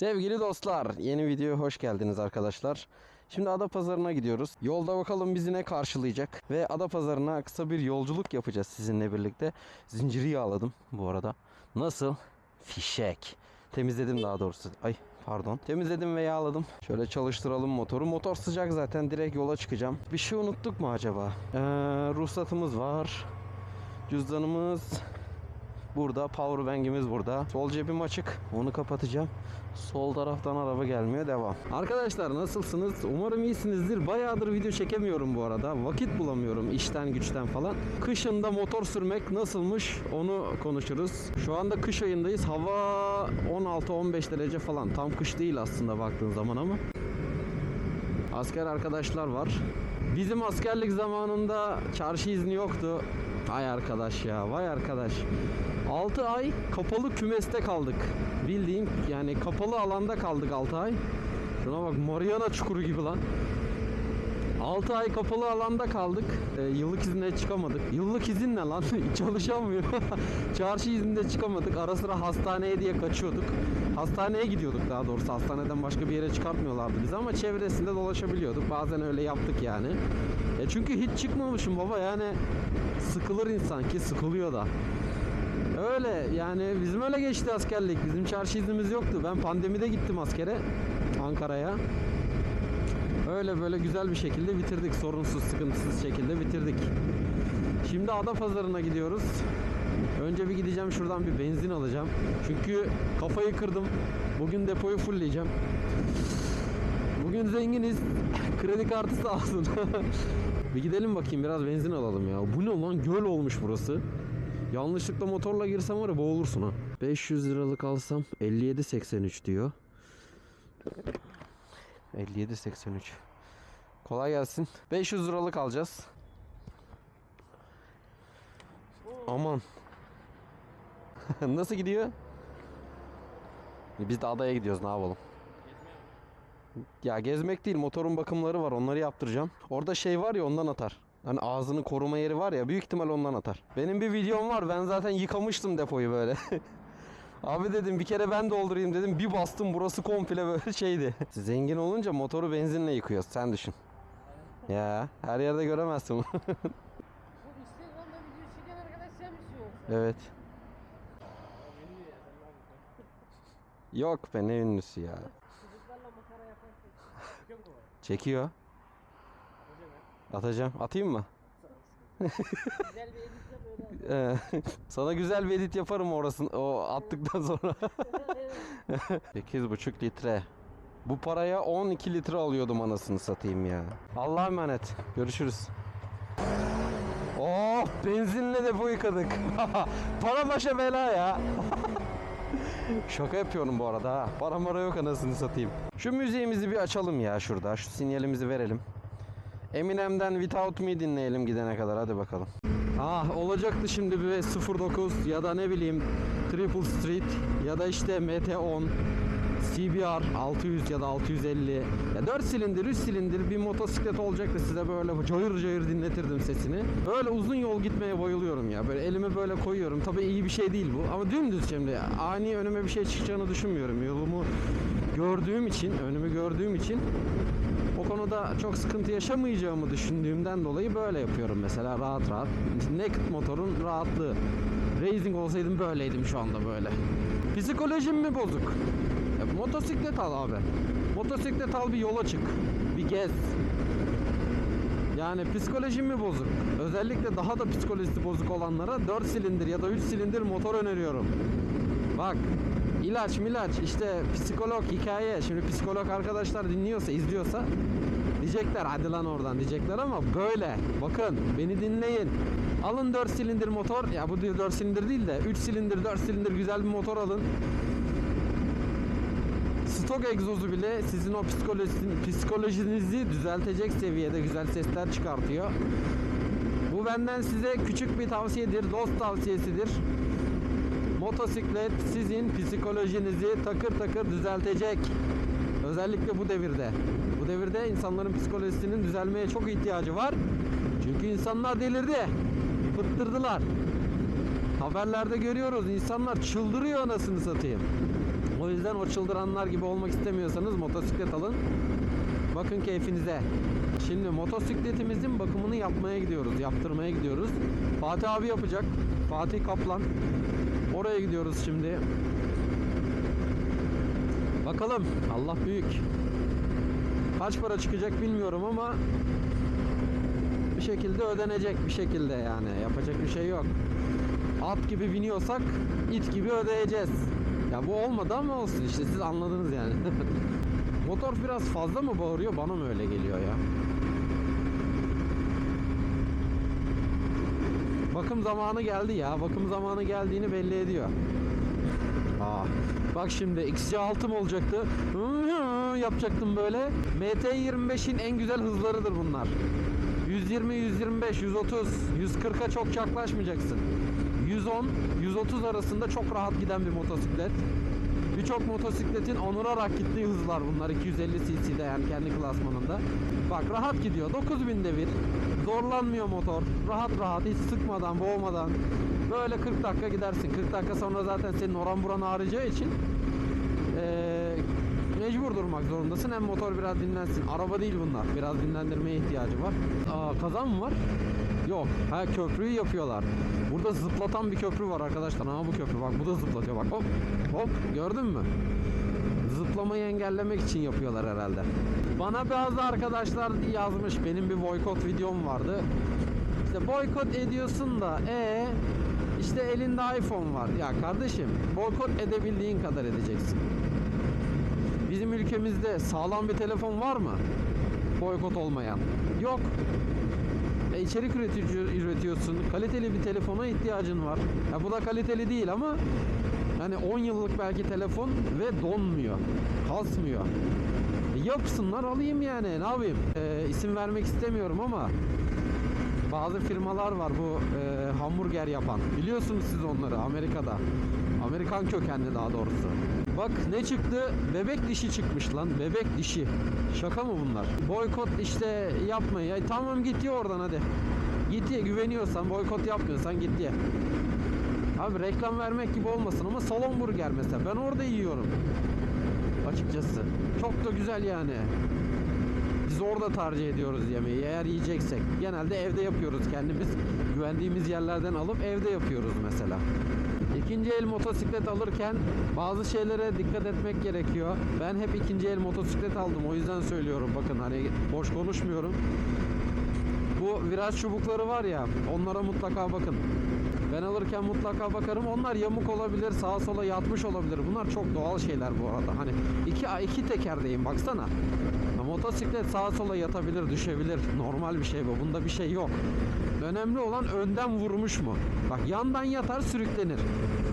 Sevgili dostlar, yeni videoya hoş geldiniz arkadaşlar. Şimdi Adapazarı'na gidiyoruz. Yolda bakalım bizi ne karşılayacak. Ve Adapazarı'na kısa bir yolculuk yapacağız sizinle birlikte. Zinciri yağladım bu arada. Nasıl? Fişek. Temizledim daha doğrusu. Ay pardon. Temizledim ve yağladım. Şöyle çalıştıralım motoru. Motor sıcak zaten direkt yola çıkacağım. Bir şey unuttuk mu acaba? Ee, ruhsatımız var. Cüzdanımız Burada powerbank'imiz burada. Sol cebim açık. Onu kapatacağım. Sol taraftan araba gelmiyor. Devam. Arkadaşlar nasılsınız? Umarım iyisinizdir. Bayağıdır video çekemiyorum bu arada. Vakit bulamıyorum işten güçten falan. Kışında motor sürmek nasılmış onu konuşuruz. Şu anda kış ayındayız. Hava 16-15 derece falan. Tam kış değil aslında baktığın zaman ama. Asker arkadaşlar var. Bizim askerlik zamanında çarşı izni yoktu. Vay arkadaş ya, vay arkadaş. 6 ay kapalı kümeste kaldık. Bildiğin yani kapalı alanda kaldık 6 ay. Şuna bak Mariana çukuru gibi lan. 6 ay kapalı alanda kaldık. Ee, yıllık izne çıkamadık. Yıllık izin ne lan? Çalışamıyor. Çarşı izninde çıkamadık. Ara sıra hastaneye diye kaçıyorduk. Hastaneye gidiyorduk daha doğrusu. Hastaneden başka bir yere çıkartmıyorlardı bizi ama çevresinde dolaşabiliyorduk. Bazen öyle yaptık yani. E çünkü hiç çıkmamışım baba yani sıkılır insan ki sıkılıyor da. Öyle yani bizim öyle geçti askerlik. Bizim çarşı iznimiz yoktu. Ben pandemide gittim askere Ankara'ya. Öyle böyle güzel bir şekilde bitirdik. Sorunsuz, sıkıntısız şekilde bitirdik. Şimdi Adapazarı'na gidiyoruz. Önce bir gideceğim şuradan bir benzin alacağım. Çünkü kafayı kırdım. Bugün depoyu fullleyeceğim. Bugün zenginiz. Kredi kartı sağ olsun. bir gidelim bakayım biraz benzin alalım ya. Bu ne lan göl olmuş burası. Yanlışlıkla motorla girsem var ya boğulursun ha. 500 liralık alsam 57.83 diyor. 57.83. Kolay gelsin. 500 liralık alacağız. Aman. Nasıl gidiyor? Biz de adaya gidiyoruz ne yapalım? Ya gezmek değil motorun bakımları var onları yaptıracağım. Orada şey var ya ondan atar. Hani ağzını koruma yeri var ya büyük ihtimal ondan atar. Benim bir videom var ben zaten yıkamıştım depoyu böyle. Abi dedim bir kere ben doldurayım dedim bir bastım burası komple böyle şeydi. Zengin olunca motoru benzinle yıkıyoruz sen düşün. Ya her yerde göremezsin bunu. Bu Instagram'da video çeken arkadaş sen misin yoksa? evet. Yok be ne ünlüsü ya. Çocuklarla makara yaparsın. Çıkıyor mu kolay? Çekiyor. Atacağım. Atayım mı? Güzel bir edit yap öyle at. Ee, Sana güzel bir edit yaparım orasını o attıktan sonra. 8,5 litre. Bu paraya 12 litre alıyordum anasını satayım ya. Allah'a emanet. Görüşürüz. Oh benzinle depo yıkadık. Para başa bela ya. Şaka yapıyorum bu arada ha. Para mara yok anasını satayım. Şu müziğimizi bir açalım ya şurada. Şu sinyalimizi verelim. Eminem'den Without Me dinleyelim gidene kadar hadi bakalım. Ah olacaktı şimdi bir 09 ya da ne bileyim Triple Street ya da işte MT10 CBR 600 ya da 650 ya 4 silindir 3 silindir bir motosiklet olacaktı size böyle cayır cayır dinletirdim sesini. Böyle uzun yol gitmeye bayılıyorum ya. Böyle elimi böyle koyuyorum. Tabii iyi bir şey değil bu ama dümdüz şimdi ani önüme bir şey çıkacağını düşünmüyorum. Yolumu gördüğüm için, önümü gördüğüm için o konuda çok sıkıntı yaşamayacağımı düşündüğümden dolayı böyle yapıyorum mesela rahat rahat. Naked motorun rahatlığı. Racing olsaydım böyleydim şu anda böyle. Psikolojim mi bozuk? E, motosiklet al abi. Motosiklet al bir yola çık. Bir gez. Yani psikolojim mi bozuk? Özellikle daha da psikolojisi bozuk olanlara 4 silindir ya da 3 silindir motor öneriyorum. Bak ilaç milaç işte psikolog hikaye. Şimdi psikolog arkadaşlar dinliyorsa izliyorsa diyecekler hadi lan oradan diyecekler ama böyle. Bakın beni dinleyin. Alın 4 silindir motor. Ya bu diyor 4 silindir değil de 3 silindir 4 silindir güzel bir motor alın. Stok egzozu bile sizin o psikolojinizi düzeltecek seviyede güzel sesler çıkartıyor. Bu benden size küçük bir tavsiyedir, dost tavsiyesidir. Motosiklet sizin psikolojinizi takır takır düzeltecek. Özellikle bu devirde. Bu devirde insanların psikolojisinin düzelmeye çok ihtiyacı var. Çünkü insanlar delirdi. Fıttırdılar. Haberlerde görüyoruz insanlar çıldırıyor anasını satayım. O yüzden o çıldıranlar gibi olmak istemiyorsanız motosiklet alın. Bakın keyfinize. Şimdi motosikletimizin bakımını yapmaya gidiyoruz. Yaptırmaya gidiyoruz. Fatih abi yapacak. Fatih Kaplan. Oraya gidiyoruz şimdi. Bakalım. Allah büyük. Kaç para çıkacak bilmiyorum ama bir şekilde ödenecek bir şekilde yani. Yapacak bir şey yok. At gibi biniyorsak it gibi ödeyeceğiz. Ya bu olmadı ama olsun işte siz anladınız yani. Motor biraz fazla mı bağırıyor bana mı öyle geliyor ya? Bakım zamanı geldi ya. Bakım zamanı geldiğini belli ediyor. Aa, bak şimdi XC6 mı olacaktı? Hı, Yapacaktım böyle. MT25'in en güzel hızlarıdır bunlar. 120, 125, 130, 140'a çok yaklaşmayacaksın. 110, 130 arasında çok rahat giden bir motosiklet. Birçok motosikletin onurarak gittiği hızlar bunlar 250 cc'de yani kendi klasmanında. Bak rahat gidiyor 9000 devir. Zorlanmıyor motor. Rahat rahat hiç sıkmadan boğmadan. Böyle 40 dakika gidersin. 40 dakika sonra zaten senin oran buran ağrıyacağı için eee, mecbur durmak zorundasın. Hem motor biraz dinlensin. Araba değil bunlar. Biraz dinlendirmeye ihtiyacı var. Aa, kazan mı var? Yok. Ha köprüyü yapıyorlar. Burada zıplatan bir köprü var arkadaşlar. Ha bu köprü bak bu da zıplatıyor bak. Hop hop gördün mü? Zıplamayı engellemek için yapıyorlar herhalde. Bana bazı arkadaşlar yazmış. Benim bir boykot videom vardı. İşte boykot ediyorsun da e işte elinde iPhone var. Ya kardeşim boykot edebildiğin kadar edeceksin. Bizim ülkemizde sağlam bir telefon var mı? Boykot olmayan. Yok. İçerik üretici üretiyorsun. Kaliteli bir telefona ihtiyacın var. Ya bu da kaliteli değil ama yani 10 yıllık belki telefon ve donmuyor. Kasmıyor. E yapsınlar alayım yani ne yapayım. E, isim vermek istemiyorum ama bazı firmalar var bu e, hamburger yapan. Biliyorsunuz siz onları Amerika'da. Amerikan kökenli daha doğrusu. Bak ne çıktı? Bebek dişi çıkmış lan. Bebek dişi. Şaka mı bunlar? Boykot işte yapma ya. Tamam git ye oradan hadi. Git ye güveniyorsan boykot yapmıyorsan git ye. Abi reklam vermek gibi olmasın ama salon burger mesela. Ben orada yiyorum. Açıkçası. Çok da güzel yani. Biz orada tercih ediyoruz yemeği eğer yiyeceksek. Genelde evde yapıyoruz kendimiz. Güvendiğimiz yerlerden alıp evde yapıyoruz mesela. İkinci el motosiklet alırken bazı şeylere dikkat etmek gerekiyor. Ben hep ikinci el motosiklet aldım. O yüzden söylüyorum. Bakın hani boş konuşmuyorum. Bu viraj çubukları var ya onlara mutlaka bakın. Ben alırken mutlaka bakarım. Onlar yamuk olabilir, sağa sola yatmış olabilir. Bunlar çok doğal şeyler bu arada. Hani iki iki tekerdeyim baksana. Motosiklet sağa sola yatabilir, düşebilir. Normal bir şey bu. Bunda bir şey yok. Önemli olan önden vurmuş mu? Bak yandan yatar sürüklenir.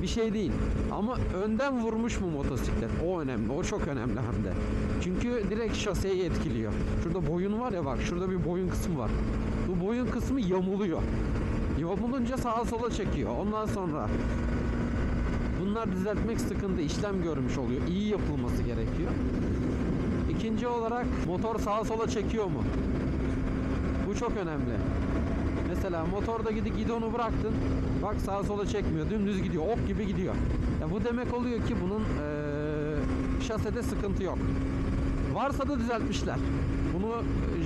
Bir şey değil. Ama önden vurmuş mu motosiklet? O önemli. O çok önemli hem de. Çünkü direkt şaseyi etkiliyor. Şurada boyun var ya bak. Şurada bir boyun kısmı var. Bu boyun kısmı yamuluyor. Yamulunca sağa sola çekiyor. Ondan sonra bunlar düzeltmek sıkıntı. işlem görmüş oluyor. İyi yapılması gerekiyor. İkinci olarak motor sağa sola çekiyor mu? Bu çok önemli. Mesela motorda gidip gidonu bıraktın. Bak sağa sola çekmiyor. Dümdüz gidiyor. Ok gibi gidiyor. Ya bu demek oluyor ki bunun eee şasede sıkıntı yok. Varsa da düzeltmişler. Bunu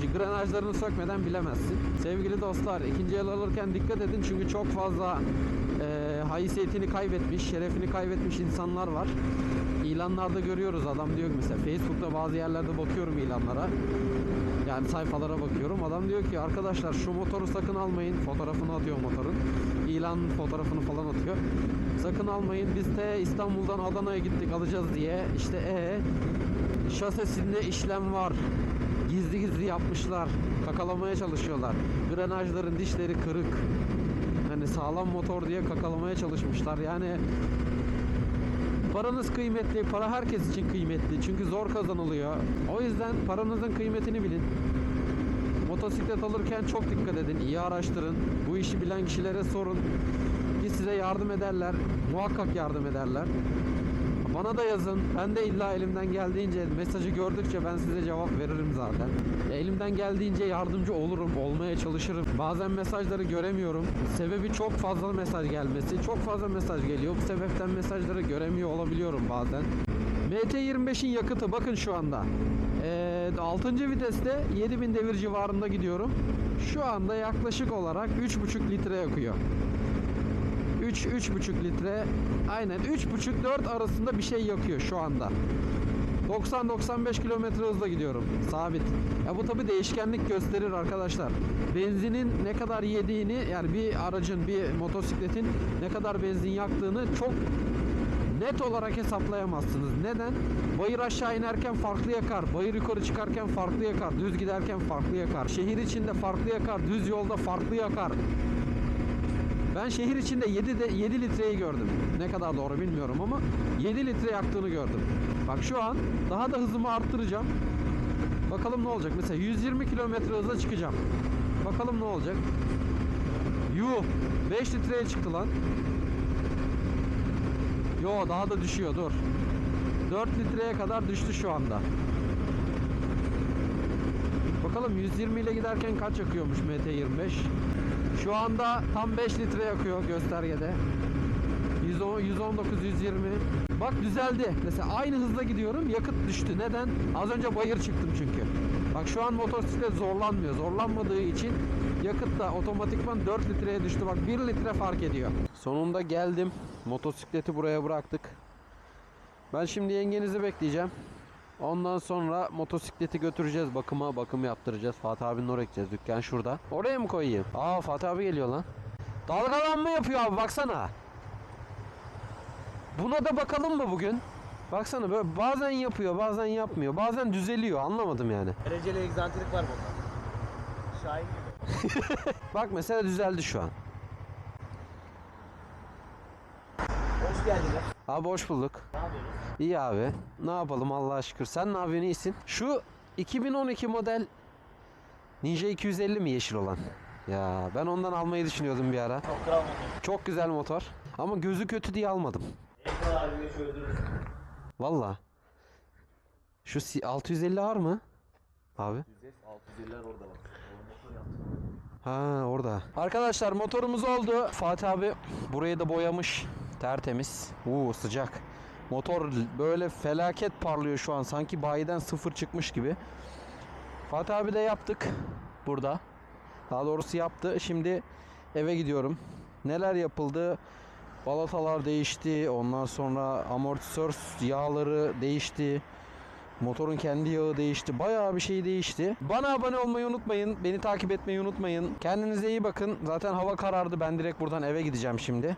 e, grenajlarını sökmeden bilemezsin. Sevgili dostlar ikinci el alırken dikkat edin çünkü çok fazla haysiyetini kaybetmiş, şerefini kaybetmiş insanlar var. İlanlarda görüyoruz adam diyor ki mesela Facebook'ta bazı yerlerde bakıyorum ilanlara. Yani sayfalara bakıyorum. Adam diyor ki arkadaşlar şu motoru sakın almayın. Fotoğrafını atıyor motorun. İlan fotoğrafını falan atıyor. Sakın almayın. Biz de İstanbul'dan Adana'ya gittik alacağız diye. İşte e şasesinde işlem var. Gizli gizli yapmışlar. Kakalamaya çalışıyorlar. Grenajların dişleri kırık. Hani sağlam motor diye kakalamaya çalışmışlar. Yani paranız kıymetli. Para herkes için kıymetli. Çünkü zor kazanılıyor. O yüzden paranızın kıymetini bilin. Motosiklet alırken çok dikkat edin. iyi araştırın. Bu işi bilen kişilere sorun. Ki size yardım ederler. Muhakkak yardım ederler. Bana da yazın. Ben de illa elimden geldiğince mesajı gördükçe ben size cevap veririm zaten. Elimden geldiğince yardımcı olurum, olmaya çalışırım. Bazen mesajları göremiyorum. Sebebi çok fazla mesaj gelmesi. Çok fazla mesaj geliyor. Bu sebepten mesajları göremiyor olabiliyorum bazen. MT25'in yakıtı bakın şu anda. Ee, 6. viteste 7000 devir civarında gidiyorum. Şu anda yaklaşık olarak 3,5 litre yakıyor. 3 3,5 litre aynen 3,5 4 arasında bir şey yakıyor şu anda. 90-95 kilometre hızla gidiyorum. Sabit. Ya bu tabi değişkenlik gösterir arkadaşlar. Benzinin ne kadar yediğini yani bir aracın bir motosikletin ne kadar benzin yaktığını çok net olarak hesaplayamazsınız. Neden? Bayır aşağı inerken farklı yakar. Bayır yukarı çıkarken farklı yakar. Düz giderken farklı yakar. Şehir içinde farklı yakar. Düz yolda farklı yakar. Ben şehir içinde 7 de 7 litreyi gördüm. Ne kadar doğru bilmiyorum ama 7 litre yaktığını gördüm. Bak şu an daha da hızımı arttıracağım. Bakalım ne olacak. Mesela 120 kilometre hıza çıkacağım. Bakalım ne olacak. Yuh 5 litreye çıktı lan. Yo daha da düşüyor dur. 4 litreye kadar düştü şu anda. Bakalım 120 ile giderken kaç yakıyormuş MT25. Şu anda tam 5 litre yakıyor göstergede. 110, 119, 120. Bak düzeldi. Mesela aynı hızla gidiyorum yakıt düştü. Neden? Az önce bayır çıktım çünkü. Bak şu an motosiklet zorlanmıyor. Zorlanmadığı için yakıt da otomatikman 4 litreye düştü. Bak 1 litre fark ediyor. Sonunda geldim. Motosikleti buraya bıraktık. Ben şimdi yengenizi bekleyeceğim. Ondan sonra motosikleti götüreceğiz bakıma, bakım yaptıracağız. Fatih abinin oraya gideceğiz. Dükkan şurada. Oraya mı koyayım? Aa Fatih abi geliyor lan. Dalgalanma yapıyor abi baksana. Buna da bakalım mı bugün? Baksana böyle bazen yapıyor, bazen yapmıyor. Bazen düzeliyor. Anlamadım yani. Dereceli egzantrik var bunda. Şahin gibi. Bak mesela düzeldi şu an. Hoş geldiler. Abi hoş bulduk. Ne yapıyorsunuz? İyi abi. Ne yapalım Allah'a şükür. Sen ne yapıyorsun iyisin? Şu 2012 model Ninja 250 mi yeşil olan? Ya ben ondan almayı düşünüyordum bir ara. Çok kral motor. Çok güzel motor. Ama gözü kötü diye almadım. Halini çözdürürüz. Valla. Şu si- 650 var mı? Abi. 650'ler orada bak. Ha orada. Arkadaşlar motorumuz oldu. Fatih abi burayı da boyamış. Tertemiz. Uuu sıcak. Motor böyle felaket parlıyor şu an. Sanki bayiden sıfır çıkmış gibi. Fatih abi de yaptık. Burada. Daha doğrusu yaptı. Şimdi eve gidiyorum. Neler yapıldı? Balatalar değişti. Ondan sonra amortisör yağları değişti. Motorun kendi yağı değişti. Bayağı bir şey değişti. Bana abone olmayı unutmayın. Beni takip etmeyi unutmayın. Kendinize iyi bakın. Zaten hava karardı. Ben direkt buradan eve gideceğim şimdi.